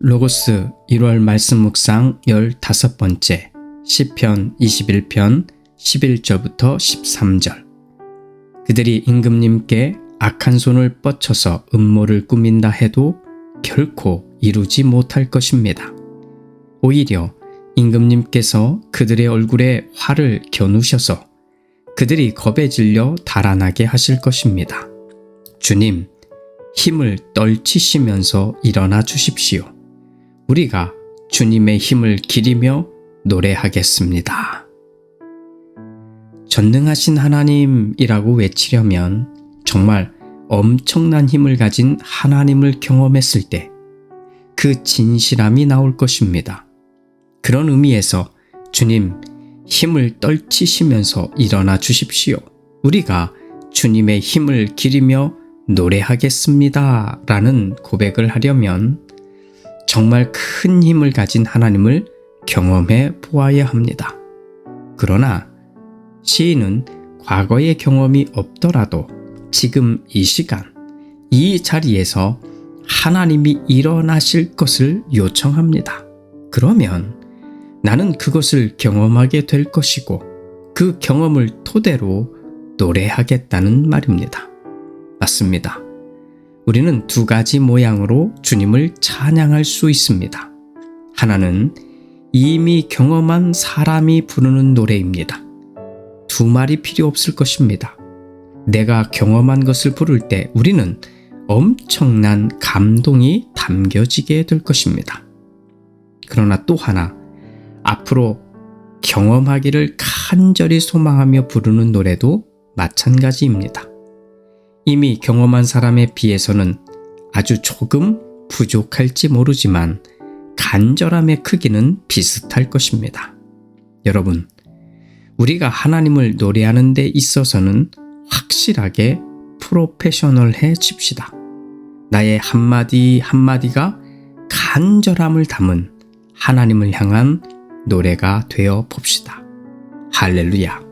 로고스 1월 말씀 묵상 15번째 시편 21편 11절부터 13절 그들이 임금님께 악한 손을 뻗쳐서 음모를 꾸민다 해도 결코 이루지 못할 것입니다. 오히려 임금님께서 그들의 얼굴에 화를 겨누셔서 그들이 겁에 질려 달아나게 하실 것입니다. 주님, 힘을 떨치시면서 일어나 주십시오. 우리가 주님의 힘을 기리며 노래하겠습니다. 전능하신 하나님이라고 외치려면 정말 엄청난 힘을 가진 하나님을 경험했을 때 그 진실함이 나올 것입니다. 그런 의미에서 주님 힘을 떨치시면서 일어나 주십시오. 우리가 주님의 힘을 기리며 노래하겠습니다. 라는 고백을 하려면 정말 큰 힘을 가진 하나님을 경험해 보아야 합니다. 그러나 시인은 과거의 경험이 없더라도 지금 이 시간, 이 자리에서 하나님이 일어나실 것을 요청합니다. 그러면 나는 그것을 경험하게 될 것이고 그 경험을 토대로 노래하겠다는 말입니다. 맞습니다. 우리는 두 가지 모양으로 주님을 찬양할 수 있습니다. 하나는 이미 경험한 사람이 부르는 노래입니다. 두 말이 필요 없을 것입니다. 내가 경험한 것을 부를 때 우리는 엄청난 감동이 담겨지게 될 것입니다. 그러나 또 하나, 앞으로 경험하기를 간절히 소망하며 부르는 노래도 마찬가지입니다. 이미 경험한 사람에 비해서는 아주 조금 부족할지 모르지만 간절함의 크기는 비슷할 것입니다. 여러분, 우리가 하나님을 노래하는 데 있어서는 확실하게 프로페셔널해 집시다. 나의 한마디 한마디가 간절함을 담은 하나님을 향한 노래가 되어 봅시다. 할렐루야.